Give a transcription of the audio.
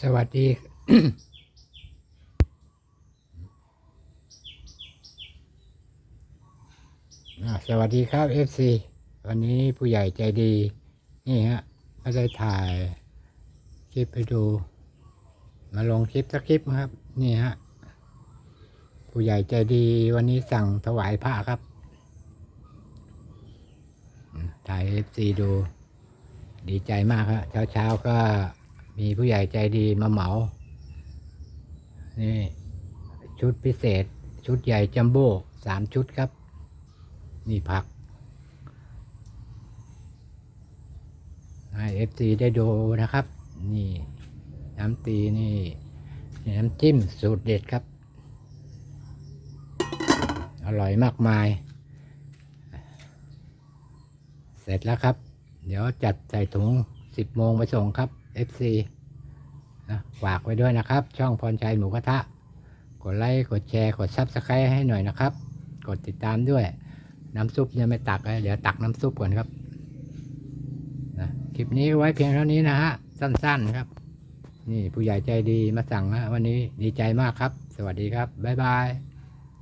สวัสดีสวัสดีครับ FC วันนี้ผู้ใหญ่ใจดี นี่ฮะก็ได้ถ่ายคลิปไปดู มาลงคลิปสักคลิปครับ นี่ฮะ ผู้ใหญ่ใจดีวันนี้สั่งถวายผ้าครับ ถ่าย FC ดู ดีใจมากครับเช้าเช้าๆก็ มีผู้ใหญ่ใจดีมาเหมา นี่ชุดพิเศษ ชุดใหญ่จัมโบ้สามชุดครับ นี่ผัก ให้เอฟซีได้ดูนะครับ นี่น้ำตีนี่น้ำจิ้มสูตรเด็ดครับ อร่อยมากมาย เสร็จแล้วครับ เดี๋ยวจัดใส่ถุง10โมงไปส่งครับ FC นะฝากไว้ด้วยนะครับ ช่องพรชัยหมูกระทะ กดไลค์ กดแชร์ กดซับสไครต์ให้หน่อยนะครับ กดติดตามด้วย น้ำซุปยังไม่ตักเลยเดี๋ยวตักน้ำซุปก่อนครับนะคลิปนี้ไว้เพียงเท่านี้นะฮะ สั้นๆครับ นี่ผู้ใหญ่ใจดีมาสั่งนะวันนี้ดีใจมากครับ สวัสดีครับ บ๊ายบาย